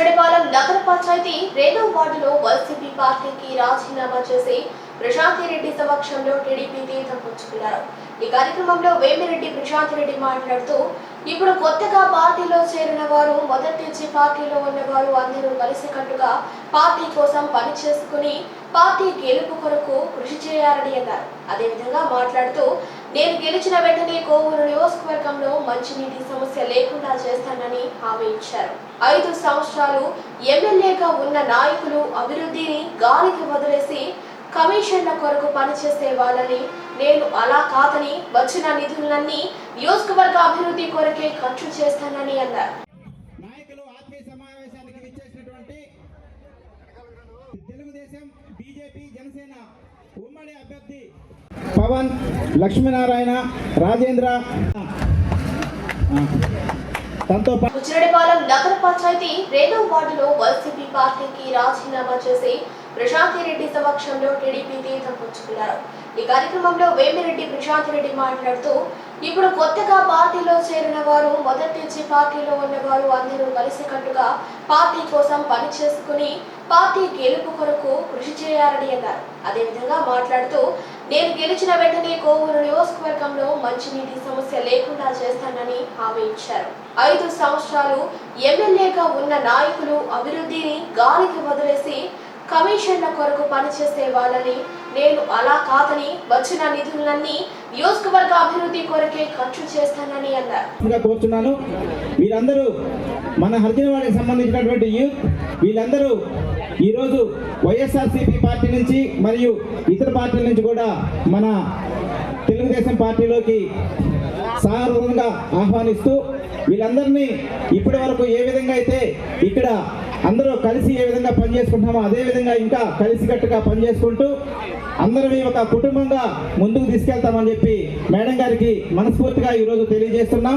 బుచ్చిరెడ్డిపాలెం నగర పంచాయతీ రెండో వార్డులో వైసీపీ పార్టీకి రాజీనామా చేసి ప్రశాంతి రెడ్డి సమక్షంలో టీడీపీ తీర్థం పుచ్చుకున్నారు. ఈ కార్యక్రమంలో వేమిరెడ్డి ప్రశాంత్ రెడ్డి మాట్లాడుతూ ఇప్పుడు కొత్తగా పార్టీలో చేరిన వారు మొదటి నుంచి పార్టీలో ఉన్నవారు అందరూ కలిసికట్టుగా పార్టీ కోసం పని చేసుకుని పార్టీ గెలుపు కొరకు కృషి చేయాలని అన్నారు. అదేవిధంగా మాట్లాడుతూ నేను గెలిచిన వెంటనే కోవూరు నియోజకవర్గంలో మంచినీటి సమస్య లేకుండా చేస్తానని హామీ ఇచ్చారు. ఐదు సంవత్సరాలు ఎమ్మెల్యేగా ఉన్న నాయకులు అభివృద్ధిని గాలికి వదిలేసి కమిషన్ల కొరకు పనిచేసే వాళ్ళని నేను అలా కాదని వచ్చిన నిధులన్నీ నియోజకవర్గ అభివృద్ధి కొరకే ఖర్చు చేస్తానని అన్నారు. తెలుగుదేశం బీజేపీ జనసేన ఉమ్మడి అభ్యర్థి పవన్ లక్ష్మీనారాయణ రాజేంద్ర. తనతో నగర పంచాయతీ రెండో వార్డులో వైసీపీ పార్టీకి రాజీనామా చేసి ప్రశాంతి రెడ్డి సమక్షంలో టీడీపీ తీర్థం పుచ్చుకున్నారు. ఈ కార్యక్రమంలో వేమిరెడ్డి ప్రశాంతిరెడ్డి మాట్లాడుతూ ఇప్పుడు కొత్తగా పార్టీలో చేరిన వారు మొదటి నుంచి పార్టీలో ఉన్నవారు అందరూ కలిసికట్టుగా పార్టీ కోసం పని చేసుకుని పార్టీ గెలుపు కొరకు కృషి చేయాలని అన్నారు. అదేవిధంగా మాట్లాడుతూ నేను గెలిచిన వెంటనే కోవూరు నియోజకవర్గంలో మంచినీటి సమస్య లేకుండా చేస్తానని హామీ ఇచ్చారు. ఐదు సంవత్సరాలు ఎమ్మెల్యేగా ఉన్న నాయకులు అభివృద్ధిని గాలికి వదిలేసి కమిషన్ల కొరకు పనిచేసే వాళ్ళని నేను అలా కాదని వచ్చిన నిధులన్నీ నియోజకవర్గ అభివృద్ధి కొరకే ఖర్చు చేస్తానని అన్నారు. గా కోరుతున్నాను వీరందరూ మన హర్జనవాడికి సంబంధించినటువంటి యూత్ వీళ్ళందరూ ఈరోజు వైఎస్ఆర్సీపీ పార్టీ నుంచి మరియు ఇతర పార్టీల నుంచి కూడా మన తెలుగుదేశం పార్టీలోకి సాధారణంగా ఆహ్వానిస్తూ వీళ్ళందరినీ ఇప్పటి వరకు ఏ విధంగా అయితే ఇక్కడ అందరూ కలిసి ఏ విధంగా పనిచేసుకుంటున్నామో అదే విధంగా ఇంకా కలిసికట్టుగా పనిచేసుకుంటూ అందరూ ఒక కుటుంబంగా ముందుకు తీసుకెళ్తామని చెప్పి మేడం గారికి మనస్ఫూర్తిగా ఈరోజు తెలియజేస్తున్నాం.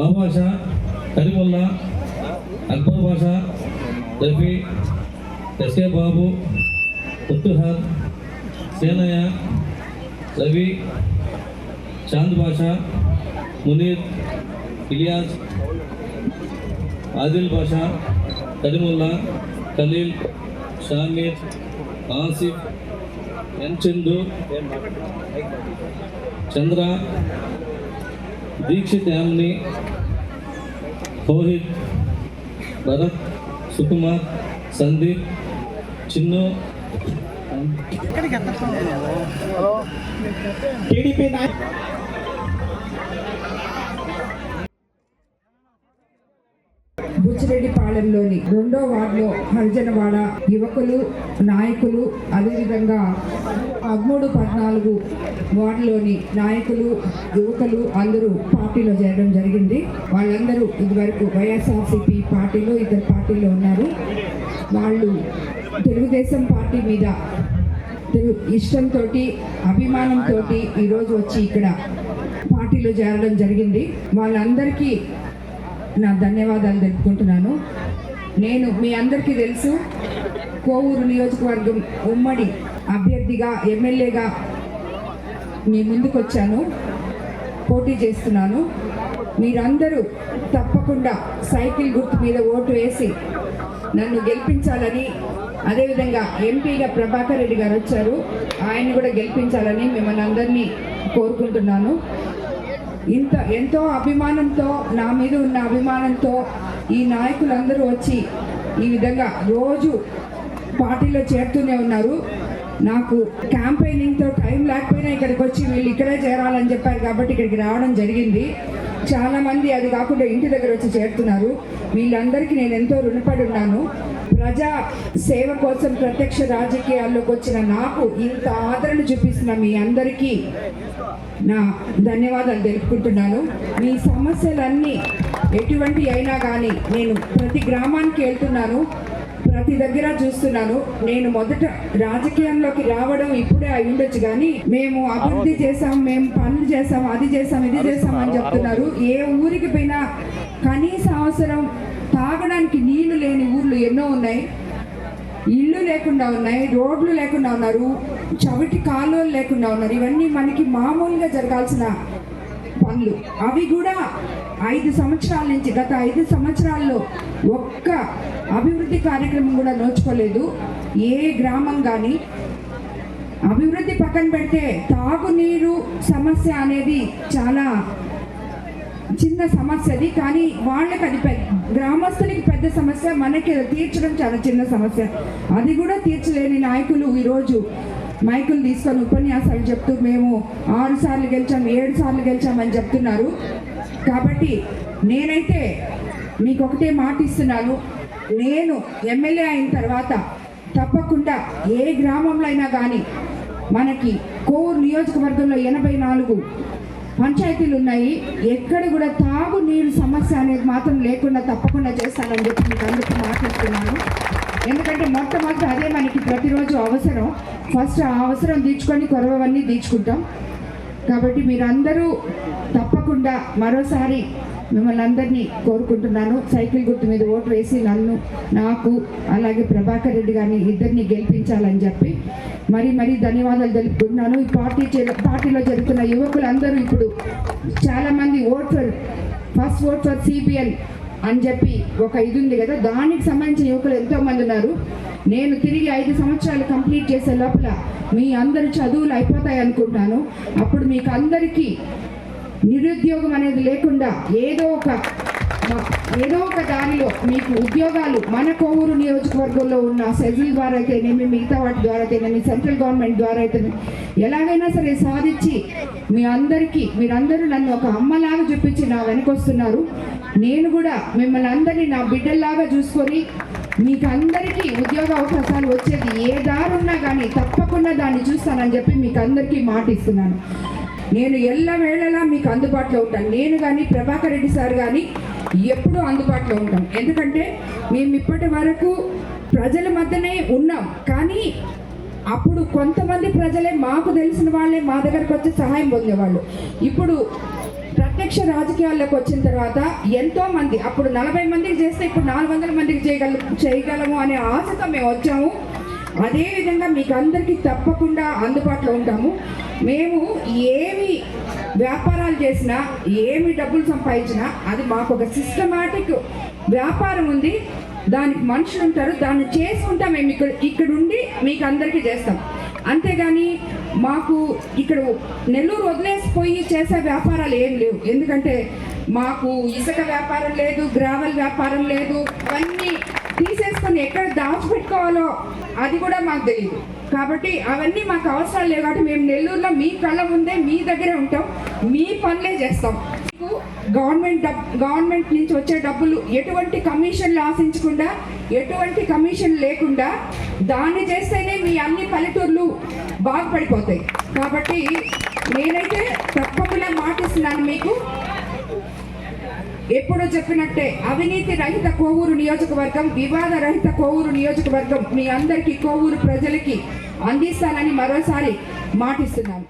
వెళ్ళకూడదు బాబాషా కరీముల్లా అక్బర్ బాషా రఫీ ఎస్కే బాబు ఉత్తుహాద్ సేనయ్య రవి చాంద్ బాషా మునీర్ ఇలియాస్ ఆదిల్ బాషా కరీముల్లా ఖలీల్ షామీర్ ఆసిఫ్ ఎన్ చందు చంద్ర దీక్షిత్ యామిని రోహిత్ భరత్ సుకుమార్ సందీప్ చిన్ను టీడీపీ నాయ బుచ్చిరెడ్డిపాలెంలోని రెండో వార్డులో హరిజనవాడ యువకులు నాయకులు అదేవిధంగా పదమూడు పద్నాలుగు వార్డులోని నాయకులు యువకులు అందరూ పార్టీలో చేరడం జరిగింది. వాళ్ళందరూ ఇదివరకు వైఎస్ఆర్సీపీ పార్టీలో ఇద్దరు పార్టీలో ఉన్నారు. వాళ్ళు తెలుగుదేశం పార్టీ మీద తెలు- ఇష్టంతో అభిమానంతో ఈరోజు వచ్చి ఇక్కడ పార్టీలో చేరడం జరిగింది. వాళ్ళందరికీ నా ధన్యవాదాలు తెలుపుకుంటున్నాను. నేను మీ అందరికీ తెలుసు కోవూరు నియోజకవర్గం ఉమ్మడి అభ్యర్థిగా ఎమ్మెల్యేగా మీ ముందుకు వచ్చాను పోటీ చేస్తున్నాను. మీరందరూ తప్పకుండా సైకిల్ గుర్తు మీద ఓటు వేసి నన్ను గెలిపించాలని అదేవిధంగా ఎంపీగా ప్రభాకర్ రెడ్డి గారు వచ్చారు. ఆయన్ని కూడా గెలిపించాలని మిమ్మల్ని అందరినీ కోరుకుంటున్నాను. ఇంత ఎంతో అభిమానంతో నా మీద ఉన్న అభిమానంతో ఈ నాయకులందరూ వచ్చి ఈ విధంగా రోజు పార్టీలో చేరుతూనే ఉన్నారు. నాకు క్యాంపెయినింగ్తో టైం లేకపోయినా ఇక్కడికి వచ్చి వీళ్ళు ఇక్కడే చేరాలని చెప్పారు కాబట్టి ఇక్కడికి రావడం జరిగింది. చాలా మంది అది కాకుండా ఇంటి దగ్గర వచ్చి చేరుతున్నారు. వీళ్ళందరికీ నేను ఎంతో రుణపడి ఉన్నాను. ప్రజా సేవ కోసం ప్రత్యక్ష రాజకీయాల్లోకి వచ్చిన నాకు ఇంత ఆదరణ చూపిస్తున్న మీ అందరికీ నా ధన్యవాదాలు తెలుపుకుంటున్నాను. మీ సమస్యలన్నీ ఎటువంటి అయినా కానీ నేను ప్రతి గ్రామానికి వెళ్తున్నాను. ప్రతి దగ్గర చూస్తున్నాను. నేను మొదట రాజకీయంలోకి రావడం ఇప్పుడే అయి ఉండొచ్చు కానీ మేము అభివృద్ధి చేసాం మేము పనులు చేసాం అది చేసాం ఇది చేసాం అని చెప్తున్నారు. ఏ ఊరికి పోయినా కనీస అవసరం తాగడానికి నీళ్ళు లేని ఊర్లు ఎన్నో ఉన్నాయి. ఇల్లు లేకుండా ఉన్నాయి రోడ్లు లేకుండా ఉన్నారు చవిటి కాలువలు లేకుండా ఉన్నారు. ఇవన్నీ మనకి మామూలుగా జరగాల్సిన పనులు. అవి కూడా ఐదు సంవత్సరాల నుంచి గత ఐదు సంవత్సరాల్లో ఒక్క అభివృద్ధి కార్యక్రమం కూడా నోచుకోలేదు. ఏ గ్రామం కానీ అభివృద్ధి పక్కన పెడితే తాగునీరు సమస్య అనేది చాలా చిన్న సమస్య అది కానీ వాళ్ళకి అది పెద్ద గ్రామస్తులకి పెద్ద సమస్య మనకి తీర్చడం చాలా చిన్న సమస్య. అది కూడా తీర్చలేని నాయకులు ఈరోజు మైకులు తీసుకొని ఉపన్యాసాలు చెప్తూ మేము ఆరు సార్లు గెలిచాం ఏడు సార్లు గెలిచామని చెప్తున్నారు. కాబట్టి నేనైతే మీకు ఒకటే మాట ఇస్తున్నాను నేను ఎమ్మెల్యే అయిన తర్వాత తప్పకుండా ఏ గ్రామంలో అయినా కానీ మనకి కోవూరు నియోజకవర్గంలో ఎనభై నాలుగు పంచాయతీలు ఉన్నాయి. ఎక్కడ కూడా తాగు నీరు సమస్య అనేది మాత్రం లేకుండా తప్పకుండా చేస్తానని చెప్పి మీకు అందరికీ మాట్లాడుతున్నాను. ఎందుకంటే మొట్టమొదటి అదే మనకి ప్రతిరోజు అవసరం. ఫస్ట్ ఆ అవసరం తీర్చుకొని కొరవన్నీ తీర్చుకుంటాం. కాబట్టి మీరందరూ తప్ప తప్పకుండా మరోసారి మిమ్మల్ని అందరినీ కోరుకుంటున్నాను. సైకిల్ గుర్తు మీద ఓటు వేసి నన్ను నాకు అలాగే ప్రభాకర్ రెడ్డి గారిని ఇద్దరిని గెలిపించాలని చెప్పి మరి మరి ధన్యవాదాలు తెలుపుకుంటున్నాను. ఈ పార్టీ చే- పార్టీలో జరుగుతున్న యువకులందరూ ఇప్పుడు చాలామంది vote for first vote for CBL అని చెప్పి ఒక ఇది ఉంది కదా. దానికి సంబంధించిన యువకులు ఎంతోమంది ఉన్నారు. నేను తిరిగి ఐదు సంవత్సరాలు కంప్లీట్ చేసే లోపల మీ అందరి చదువులు అయిపోతాయి అనుకుంటాను అప్పుడు మీకు అందరికీ నిరుద్యోగం అనేది లేకుండా ఏదో ఒక ఏదో ఒక దానిలో మీకు ఉద్యోగాలు మన కోవూరు నియోజకవర్గంలో ఉన్న సెజిల్ ద్వారా అయితేనేమి మిగతా వాటి ద్వారా అయితేనేమి సెంట్రల్ గవర్నమెంట్ ద్వారా అయితేనేమి ఎలాగైనా సరే సాధించి మీ అందరికీ మీరందరూ నన్ను ఒక అమ్మలాగా చూపించి నా వెనకొస్తున్నారు. నేను కూడా మిమ్మల్ని అందరినీ నా బిడ్డల్లాగా చూసుకొని మీకు అందరికీ ఉద్యోగ అవకాశాలు వచ్చేది ఏ దారున్నా కానీ తప్పకుండా దాన్ని చూస్తానని చెప్పి మీకు అందరికీ మాట ఇస్తున్నాను నేను ఎల్ల వేళలా మీకు అందుబాటులో ఉంటాను. నేను కానీ ప్రభాకర్ రెడ్డి సార్ కానీ ఎప్పుడూ అందుబాటులో ఉంటాం. ఎందుకంటే మేము ఇప్పటి వరకు ప్రజల మధ్యనే ఉన్నాం. కానీ అప్పుడు కొంతమంది ప్రజలే మాకు తెలిసిన వాళ్ళే మా దగ్గరకు వచ్చి సహాయం పొందేవాళ్ళు. ఇప్పుడు ప్రత్యక్ష రాజకీయాల్లోకి వచ్చిన తర్వాత ఎంతో మంది అప్పుడు నలభై మందికి చేస్తే ఇప్పుడు నాలుగు వందల మందికి చేయగల చేయగలము అనే ఆశతో మేము వచ్చాము. అదేవిధంగా మీకు అందరికీ తప్పకుండా అందుబాటులో ఉంటాము. మేము ఏమి వ్యాపారాలు చేసినా ఏమి డబ్బులు సంపాదించినా అది మాకు ఒక సిస్టమాటిక్ వ్యాపారం ఉంది. దానికి మనుషులు ఉంటారు. దాన్ని చేసుకుంటా మేము ఇక్కడ ఇక్కడ ఉండి మీకు అందరికీ చేస్తాం. అంతేగాని మాకు ఇక్కడ నెల్లూరు వదిలేసిపోయి చేసే వ్యాపారాలు ఏం లేవు. ఎందుకంటే మాకు ఇసుక వ్యాపారం లేదు గ్రావెల్ వ్యాపారం లేదు అవన్నీ తీసేసుకొని ఎక్కడ దాచిపెట్టుకోవాలో అది కూడా మాకు తెలియదు కాబట్టి అవన్నీ మాకు అవసరాలు లేవు కాబట్టి మేము నెల్లూరులో మీ కళ్ళ ముందే మీ దగ్గరే ఉంటాం. మీ పనులే చేస్తాం. మీకు గవర్నమెంట్ గవర్నమెంట్ నుంచి వచ్చే డబ్బులు ఎటువంటి కమిషన్లు ఆశించకుండా ఎటువంటి కమిషన్ లేకుండా దాన్ని చేస్తేనే మీ అన్ని పల్లెటూర్లు బాగుపడిపోతాయి. కాబట్టి నేనైతే తప్పకుండా మాటిస్తున్నాను మీకు. ఎప్పుడో చెప్పినట్టే అవినీతి రహిత కోవూరు నియోజకవర్గం వివాద రహిత కోవూరు నియోజకవర్గం మీ అందరికీ కోవూరు ప్రజలకి అందిస్తానని మరోసారి మాటిస్తున్నాను.